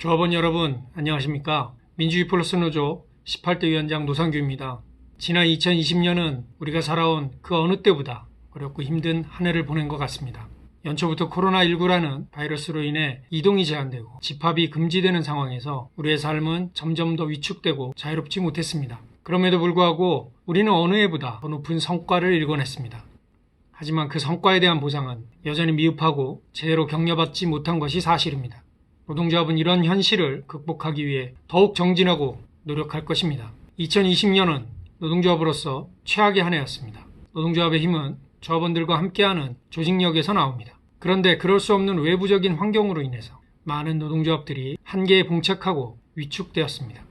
조합원 여러분, 안녕하십니까? 민주주의 플러스 노조 18대 위원장 노상규입니다. 지난 2020년은 우리가 살아온 그 어느 때보다 어렵고 힘든 한 해를 보낸 것 같습니다. 연초부터 코로나19라는 바이러스로 인해 이동이 제한되고 집합이 금지되는 상황에서 우리의 삶은 점점 더 위축되고 자유롭지 못했습니다. 그럼에도 불구하고 우리는 어느 해보다 더 높은 성과를 일궈냈습니다. 하지만 그 성과에 대한 보상은 여전히 미흡하고 제대로 격려받지 못한 것이 사실입니다. 노동조합은 이런 현실을 극복하기 위해 더욱 정진하고 노력할 것입니다. 2020년은 노동조합으로서 최악의 한 해였습니다. 노동조합의 힘은 조합원들과 함께하는 조직력에서 나옵니다. 그런데 그럴 수 없는 외부적인 환경으로 인해서 많은 노동조합들이 한계에 봉착하고 위축되었습니다.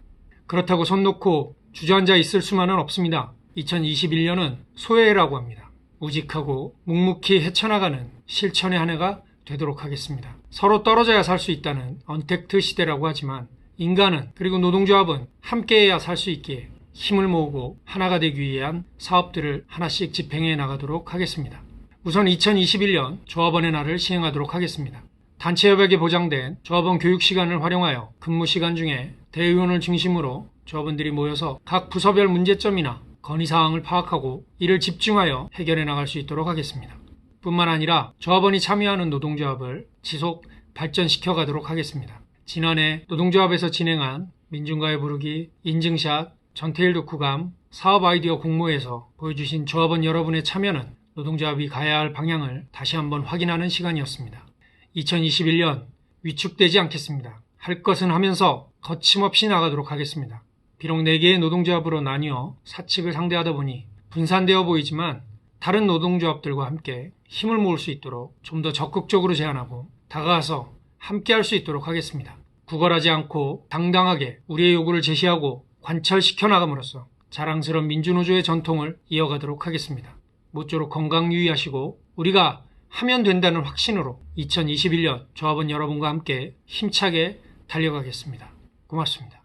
그렇다고 손 놓고 주저앉아 있을 수만은 없습니다. 2021년은 소해라고 합니다. 우직하고 묵묵히 헤쳐나가는 실천의 한 해가 되도록 하겠습니다. 서로 떨어져야 살 수 있다는 언택트 시대라고 하지만 인간은 그리고 노동조합은 함께해야 살 수 있기에 힘을 모으고 하나가 되기 위한 사업들을 하나씩 집행해 나가도록 하겠습니다. 우선 2021년 조합원의 날을 시행하도록 하겠습니다. 단체협약에 보장된 조합원 교육 시간을 활용하여 근무 시간 중에 대의원을 중심으로 조합원들이 모여서 각 부서별 문제점이나 건의사항을 파악하고 이를 집중하여 해결해 나갈 수 있도록 하겠습니다. 뿐만 아니라 조합원이 참여하는 노동조합을 지속 발전시켜 가도록 하겠습니다. 지난해 노동조합에서 진행한 민중가요 부르기, 인증샷, 전태일 독후감, 사업 아이디어 공모에서 보여주신 조합원 여러분의 참여는 노동조합이 가야 할 방향을 다시 한번 확인하는 시간이었습니다. 2021년 위축되지 않겠습니다. 할 것은 하면서 거침없이 나가도록 하겠습니다. 비록 4개의 노동조합으로 나뉘어 사측을 상대하다 보니 분산되어 보이지만 다른 노동조합들과 함께 힘을 모을 수 있도록 좀 더 적극적으로 제안하고 다가가서 함께 할 수 있도록 하겠습니다. 구걸하지 않고 당당하게 우리의 요구를 제시하고 관철시켜 나감으로써 자랑스러운 민주노조의 전통을 이어가도록 하겠습니다. 모쪼록 건강 유의하시고 우리가 하면 된다는 확신으로 2021년 조합원 여러분과 함께 힘차게 달려가겠습니다. 고맙습니다.